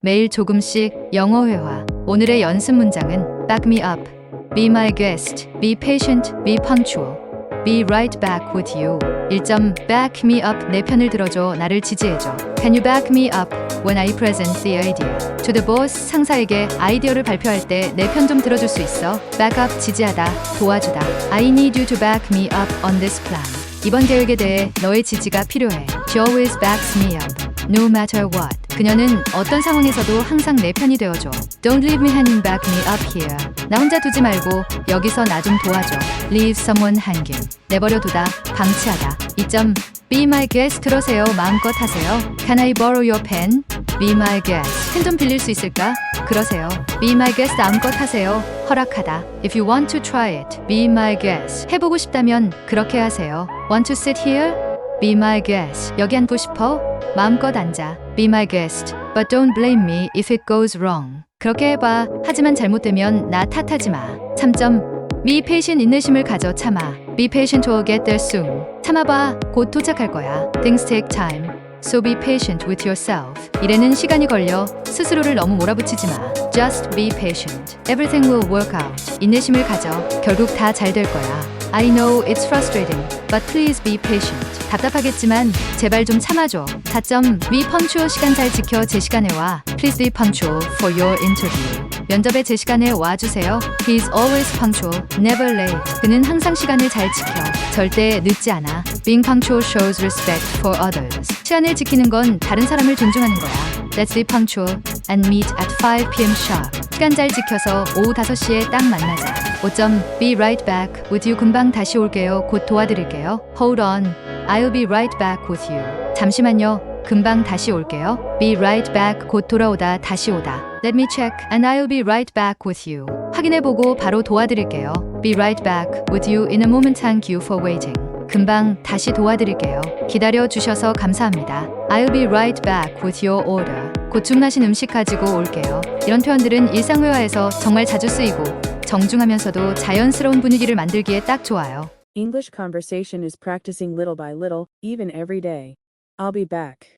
매일 조금씩 영어 회화. 오늘의 연습 문장은 Back me up. Be my guest. Be patient. Be punctual. Be right back with you. 1점 Back me up. 내 편을 들어줘. 나를 지지해줘. Can you back me up when I present the idea? To the boss. 상사에게 아이디어를 발표할 때 내 편 좀 들어줄 수 있어? Back up. 지지하다. 도와주다. I need you to back me up on this plan. 이번 계획에 대해 너의 지지가 필요해. She always backs me up. No matter what. 그녀는 어떤 상황에서도 항상 내 편이 되어줘. Don't leave me hanging back me up here. 나 혼자 두지 말고 여기서 나 좀 도와줘. Leave someone hanging. 내버려 두다, 방치하다. 2점. Be my guest 그러세요. 마음껏 하세요. Can I borrow your pen? Be my guest. 펜 좀 빌릴 수 있을까? 그러세요. Be my guest 마음껏 하세요. 허락하다. If you want to try it, be my guest. 해보고 싶다면 그렇게 하세요. Want to sit here? Be my guest. 여기 앉고 싶어? 마음껏 앉아. Be my guest. But don't blame me if it goes wrong. 그렇게 해봐. 하지만 잘못되면 나 탓하지 마. 3점. Be patient 인내심을 가져 참아. Be patient or get there soon. 참아봐. 곧 도착할 거야. Things take time. So be patient with yourself. 일에는 시간이 걸려 스스로를 너무 몰아붙이지 마. Just be patient. Everything will work out. 인내심을 가져. 결국 다 잘 될 거야. I know it's frustrating, but please be patient. 답답하겠지만 제발 좀 참아줘. 4점. Be punctual 시간 잘 지켜 제 시간에 와. Please be punctual for your interview. 면접에 제 시간에 와주세요. He's always punctual, never late. 그는 항상 시간을 잘 지켜. 절대 늦지 않아. Being punctual shows respect for others. 시간을 지키는 건 다른 사람을 존중하는 거야. Let's be punctual and meet at 5 p.m. sharp. 시간 잘 지켜서 오후 5시에 딱 만나자. 5점. Be right back with you. 금방 다시 올게요. 곧 도와드릴게요. Hold on. I'll be right back with you. 잠시만요. 금방 다시 올게요. Be right back. 곧 돌아오다 다시 오다. Let me check and I'll be right back with you. 확인해보고 바로 도와드릴게요. Be right back with you in a moment. Thank you for waiting. 금방 다시 도와드릴게요. 기다려 주셔서 감사합니다. I'll be right back with your order. 곧 주문하신 음식 가지고 올게요. 이런 표현들은 일상회화에서 정말 자주 쓰이고 정중하면서도 자연스러운 분위기를 만들기에 딱 좋아요. English conversation is practicing little by little, even every day. I'll be back.